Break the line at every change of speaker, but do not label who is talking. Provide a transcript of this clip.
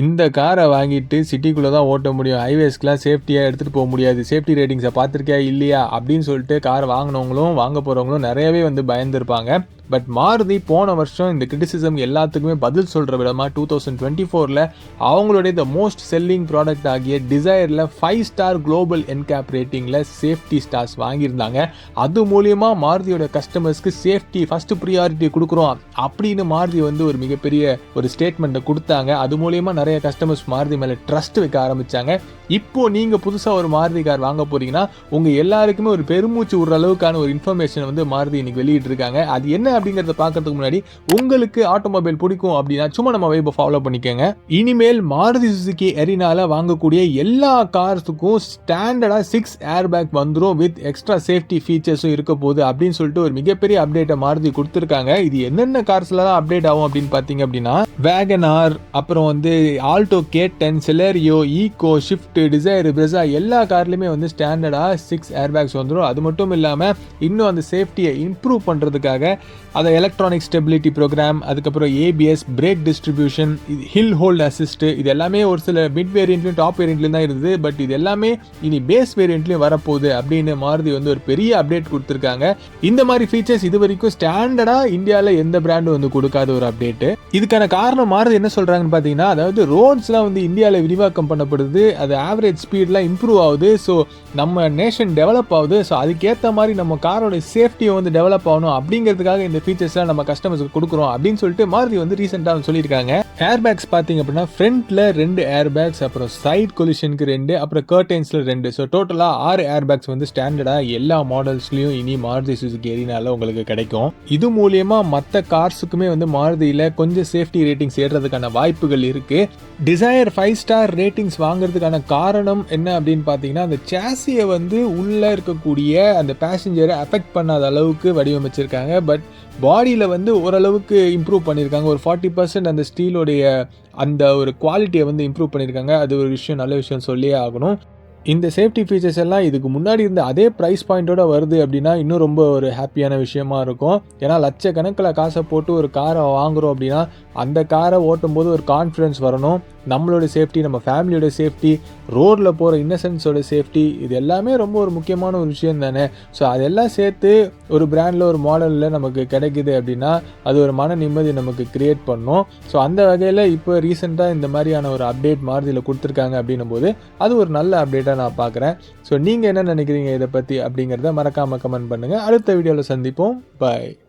இந்த காரை வாங்கிட்டு சிட்டிக்குள்ளே தான் ஓட்ட முடியும். ஹைவேஸ்க்குலாம் சேஃப்டியாக எடுத்துகிட்டு போக முடியாது. சேஃப்டி ரேட்டிங்ஸை பார்த்துருக்கியா இல்லையா? அப்படின்னு சொல்லிட்டு கார் வாங்கினவங்களும் வாங்க போகிறவங்களும் நிறையவே வந்து பயந்துருப்பாங்க. பட் மாருதி போன வருஷம் இந்த கிரிட்டிசிசம் எல்லாத்துக்குமே பதில் சொல்கிற விதமாக டூ தௌசண்ட் டுவெண்ட்டி ஃபோரில் அவங்களுடைய த மோஸ்ட் செல்லிங் ப்ராடக்ட் ஆகிய டிசைரில் ஃபைவ் ஸ்டார் குளோபல் என்கேப் ரேட்டிங்கில் சேஃப்டி ஸ்டார்ஸ் வாங்கியிருந்தாங்க. அது மூலியமாக மாருதியோட கஸ்டமர்ஸ்க்கு சேஃப்டி ஃபஸ்ட்டு ப்ரியாரிட்டி கொடுக்குறோம் அப்படின்னு மாருதி வந்து ஒரு மிகப்பெரிய ஒரு ஸ்டேட்மெண்ட்டை கொடுத்தாங்க. அது மூலியமாக நிறைய கஸ்டமர்ஸ் மாருதி மேலே ட்ரஸ்ட் வைக்க ஆரம்பித்தாங்க இப்போ நீங்கள் புதுசாக ஒரு மாருதி கார் வாங்க போகிறீங்கன்னா உங்கள் எல்லாருக்குமே ஒரு பெருமூச்சு விடுற அளவுக்கான ஒரு இன்ஃபர்மேஷன் வந்து மாருதி இன்னைக்கு வெளியிட்டிருக்காங்க. அது என்ன அப்படிங்கிறத பார்க்கறதுக்கு முன்னாடி உங்களுக்கு ஆட்டோமொபைல் பிடிக்கும் அப்படின்னா சும்மா நம்ம வைப்பை ஃபாலோ பண்ணிக்கோங்க. இனிமேல் மாருதி சுசுக்கி எரினால வாங்கக்கூடிய எல்லா கார்ஸுக்கும் ஸ்டாண்டர்டாக சிக்ஸ் ஏர் பேக் வந்துடும் வித் எக்ஸ்ட்ரா சேஃப்டி ஃபீச்சர்ஸும் இருக்க போகுது அப்படின்னு சொல்லிட்டு ஒரு மிகப்பெரிய அப்டேட்டை மாருதி கொடுத்துருக்காங்க. இது என்னென்ன கார்ஸ்ல தான் அப்டேட் ஆகும் அப்படின்னு பார்த்தீங்க அப்படின்னா வேகன் ஆர் அப்புறம் வந்து Alto K ten Celerio Eeco Swift Dzire Brezza எல்லா கார்லையுமே வந்து ஸ்டாண்டர்டாக சிக்ஸ் ஏர் பேக்ஸ் வந்துடும் அது மட்டும் இல்லாமல் இன்னும் அந்த சேஃப்டியை இம்ப்ரூவ் பண்ணுறதுக்காக அதை எலக்ட்ரானிக் ஸ்டெபிலிட்டி ப்ரோக்ராம் அதுக்கப்புறம் ஏபிஎஸ் பிரேக் டிஸ்ட்ரிபியூஷன் இது ஹில் ஹோல்ட் அசிஸ்ட் இது எல்லாமே ஒரு சில மிட் வேரியண்ட்லையும் டாப் வேரியண்ட்லையும் தான் இருந்தது. பட் இது எல்லாமே இனி பேஸ் வேரியண்ட்லையும் வரப்போகுது அப்படின்னு மாருதி வந்து ஒரு பெரிய அப்டேட் கொடுத்துருக்காங்க. இந்த மாதிரி ஃபீச்சர்ஸ் இது வரைக்கும் ஸ்டாண்டர்டாக இந்தியாவில் எந்த பிராண்டும் வந்து கொடுக்காத ஒரு அப்டேட்டு இதுக்கான காரணம் மாறுது என்ன சொல்கிறாங்கன்னு பார்த்தீங்கன்னா அதாவது ரோட்ஸ்லாம் வந்து இந்தியாவில் விரிவாக்கம் பண்ணப்படுது. அது ஆவரேஜ் ஸ்பீட்லாம் இம்ப்ரூவ் ஆகுது. ஸோ நம்ம நேஷன் டெவலப் ஆகுது. ஸோ அதுக்கேற்ற மாதிரி நம்ம காரோட சேஃப்டியை வந்து டெவலப் ஆகணும். அப்படிங்கிறதுக்காக இந்த ஃபீச்சர்ஸ்லாம் நம்ம கஸ்டமர்ஸ்க்கு கொடுக்குறோம். அப்படின்னு சொல்லிட்டு மாருதி வந்து ரீசெண்டாக சொல்லியிருக்காங்க. ஏர் பேக்ஸ் பார்த்தீங்க அப்படின்னா ஃப்ரண்ட்டில் ரெண்டு ஏர் பேக்ஸ் அப்புறம் சைட் கொலிஷனுக்கு ரெண்டு அப்புறம் கர்டைன்ஸில் ரெண்டு. ஸோ டோட்டலாக ஆறு ஏர் பேக்ஸ் வந்து ஸ்டாண்டர்டாக எல்லா மாடல்ஸ்லையும் இனி மாருதி சுசுக்கு எரினால உங்களுக்கு கிடைக்கும். இது மூலியமாக மற்ற கார்ஸுக்குமே வந்து மாருதியில் கொஞ்சம் சேஃப்டி ரேட்டிங்ஸ் ஏறுறதுக்கான வாய்ப்புகள் இருக்குது டிசையர் ஃபைவ் ஸ்டார் ரேட்டிங்ஸ் வாங்குறதுக்கான காரணம் என்ன அப்படின்னு பார்த்தீங்கன்னா அந்த சேசியை வந்து உள்ளே இருக்கக்கூடிய அந்த பேசஞ்சரை அஃபெக்ட் பண்ணாத அளவுக்கு வடிவமைச்சிருக்காங்க. பட் பாடியில் வந்து ஓரளவுக்கு இம்ப்ரூவ் பண்ணியிருக்காங்க ஒரு ஃபார்ட்டி பர்சன்ட் அந்த ஸ்டீலோட அவங்களுடைய அந்த ஒரு குவாலிட்டியை வந்து இம்ப்ரூவ் பண்ணியிருக்காங்க. அது ஒரு விஷயம் நல்ல விஷயம் சொல்லியே ஆகணும். இந்த சேஃப்டி ஃபீச்சர்ஸ் எல்லாம் இதுக்கு முன்னாடி இருந்த அதே ப்ரைஸ் பாயிண்ட்டோட வருது அப்படின்னா இன்னும் ரொம்ப ஒரு ஹாப்பியான விஷயமா இருக்கும். ஏன்னா லட்சக்கணக்கில் காசை போட்டு ஒரு காரை வாங்குறோம் அப்படின்னா அந்த காரை ஓட்டும் போது ஒரு கான்ஃபிடன்ஸ் வரணும். நம்மளோட சேஃப்டி நம்ம ஃபேமிலியோட சேஃப்டி ரோடில் போகிற இன்னசென்ஸோட சேஃப்டி இது எல்லாமே ரொம்ப ஒரு முக்கியமான ஒரு விஷயம் தானே? ஸோ அதெல்லாம் சேர்த்து ஒரு பிராண்டில் ஒரு மாடலில் நமக்கு கிடைக்குது அப்படின்னா அது ஒரு மன நிம்மதி நமக்கு கிரியேட் பண்ணும். ஸோ அந்த வகையில் இப்போ ரீசெண்டாக இந்த மாதிரியான ஒரு அப்டேட் மாறுதியில் கொடுத்துருக்காங்க அப்படின்னும் போது அது ஒரு நல்ல அப்டேட்டாக நான் பார்க்குறேன். ஸோ நீங்கள் என்ன நினைக்கிறீங்க இதை பற்றி அப்படிங்கிறத மறக்காமல் கமெண்ட் பண்ணுங்கள் அடுத்த வீடியோவில் சந்திப்போம். பாய்